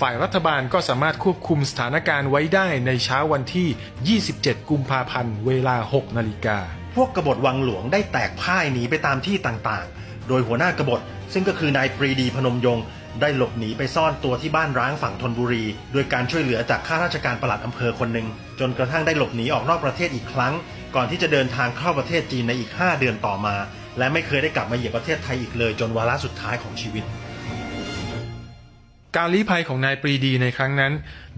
ฝ่ายรัฐบาลก็สามารถควบคุมสถานการณ์ไว้ได้ในเช้าวันที่ 27 กุมภาพันธ์ เวลา 6 นาฬิกา พวกกบฏวังหลวงได้แตกพ่ายหนีไปตามที่ต่างๆ โดยหัวหน้ากบฏซึ่งก็คือนายปรีดีพนมยงค์ได้หลบหนีไปซ่อนตัวที่บ้านร้างฝั่งธนบุรี โดยการช่วยเหลือจากข้าราชการปลัดอำเภอคนหนึ่ง จนกระทั่งได้หลบหนีออกนอกประเทศอีกครั้ง ก่อนที่จะเดินทางเข้าประเทศจีนในอีก 5 เดือนต่อมา และไม่เคยได้กลับมาเหยียบประเทศไทยอีกเลยจนวาระสุดท้ายของชีวิต การลี้ภัยของนายปรีดีในครั้งนั้น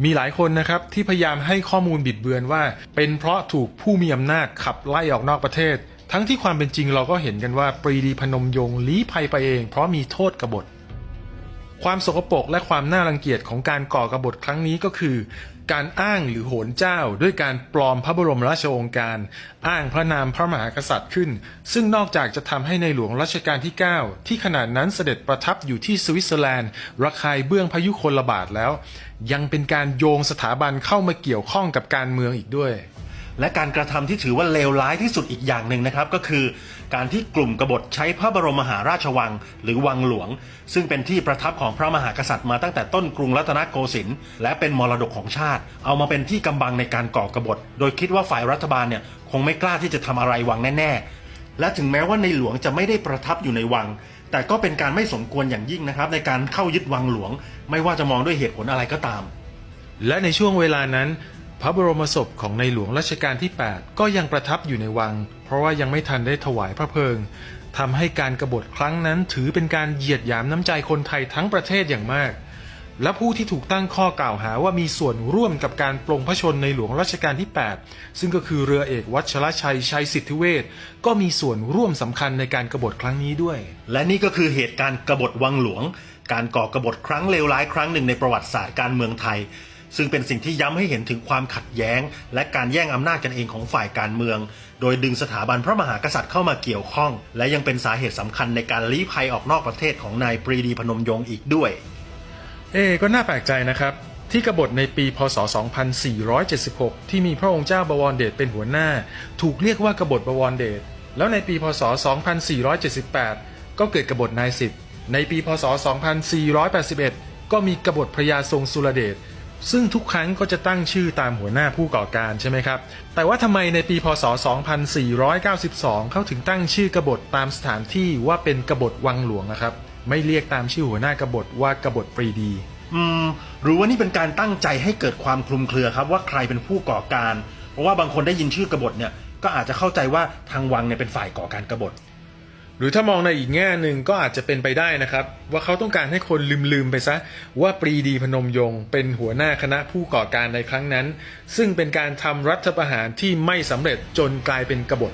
มีหลายคนนะครับที่พยายามให้ข้อมูลบิดเบือนว่า เป็นเพราะถูกผู้มีอำนาจขับไล่ออกนอกประเทศ ทั้งที่ความเป็นจริงเราก็เห็นกันว่าปรีดีพนมยงค์ลี้ภัยไปเอง เพราะมีโทษกบฏความสกปรกและความน่ารังเกียจของการก่อกบฏครั้งนี้ก็คือ การอ้างหรือโหนเจ้า ด้วยการปลอมพระบรมราชโองการ อ้างพระนามพระมหากษัตริย์ขึ้น ซึ่งนอกจากจะทำให้ในหลวงรัชกาลที่ 9 ที่ขนาดนั้นเสด็จประทับอยู่ที่สวิตเซอร์แลนด์ระคายเบื้องพายุคนระบาดแล้ว ยังเป็นการโยงสถาบันเข้ามาเกี่ยวข้องกับการเมืองอีกด้วย และการกระทำที่ถือว่าเลวร้ายที่สุดอีกอย่างหนึ่งนะครับ ก็คือ การที่กลุ่มกบฏใช้พระบรมมหาราชวัง หรือวังหลวง ซึ่งเป็นที่ประทับของพระมหากษัตริย์มาตั้งแต่ต้นกรุงรัตนโกสินทร์และเป็นมรดกของชาติ เอามาเป็นที่กำบังในการก่อกบฏ โดยคิดว่าฝ่ายรัฐบาลเนี่ยคงไม่กล้าที่จะทำอะไรวังแน่ ๆ และถึงแม้ว่าในหลวงจะไม่ได้ประทับอยู่ในวังแต่ก็เป็นการไม่สมควรอย่างยิ่งนะครับ ในการเข้ายึดวังหลวง ไม่ว่าจะมองด้วยเหตุผลอะไรก็ตาม และในช่วงเวลานั้น พระบรมศพของในหลวงรัชกาลที่ 8 ก็ยังประทับอยู่ในวัง เพราะว่ายังไม่ทันได้ถวายพระเพลิงทำให้การกบฏครั้งนั้นถือเป็นการเหยียดหยามน้ำใจคนไทยทั้งประเทศอย่างมาก และผู้ที่ถูกตั้งข้อกล่าวหาว่ามีส่วนร่วมกับการปลงพระชนในหลวงรัชกาลที่ 8 ซึ่งก็คือเรือเอกวัชรชัยชัยสิทธิเวชก็มีส่วนร่วมสำคัญในการกบฏครั้งนี้ด้วย และนี่ก็คือเหตุการณ์กบฏวังหลวง การก่อกบฏครั้งเลวร้ายครั้งหนึ่งในประวัติศาสตร์การเมืองไทย ซึ่งเป็นสิ่งที่ย้ำให้เห็นถึงความขัดแย้ง และการแย่งอำนาจกันเองของฝ่ายการเมือง โดยดึงสถาบันพระมหากษัตริย์เข้ามาเกี่ยวข้อง และยังเป็นสาเหตุสำคัญในการลี้ภัยออกนอกประเทศของนายปรีดีพนมยงค์อีกด้วย เอก็น่าแปลกใจนะครับ ที่กบฏในปีพศ 2476 ที่มีพระองค์เจ้าบวรเดชเป็นหัวหน้า ถูกเรียกว่ากบฏบวรเดชแล้วในปีพศ 2478 ก็เกิดกบฏนายสิบในปีพศ 2481 ก็มีกบฏพระยาทรงสุรเดช ซึ่งทุกครั้งก็จะตั้งชื่อตามหัวหน้าผู้ก่อการใช่ไหมครับ แต่ว่าทำไมในปีพศ 2492 เขาถึงตั้งชื่อกบฏตามสถานที่ว่าเป็นกบฏวังหลวงนะครับ ไม่เรียกตามชื่อหัวหน้ากบฏว่ากบฏปรีดี อืมหรือว่านี่เป็นการตั้งใจให้เกิดความคลุมเครือครับว่าใครเป็นผู้ก่อการ เพราะว่าบางคนได้ยินชื่อกบฏเนี่ยก็อาจจะเข้าใจว่าทางวังเนี่ยเป็นฝ่ายก่อการกบฏ หรือถ้ามองในอีกแง่หนึ่งก็อาจจะเป็นไปได้นะครับ ว่าเขาต้องการให้คนลืมๆไปซะ ว่าปรีดีพนมยงค์เป็นหัวหน้าคณะผู้ก่อการในครั้งนั้น ซึ่งเป็นการทำรัฐประหารที่ไม่สำเร็จจนกลายเป็นกบฏ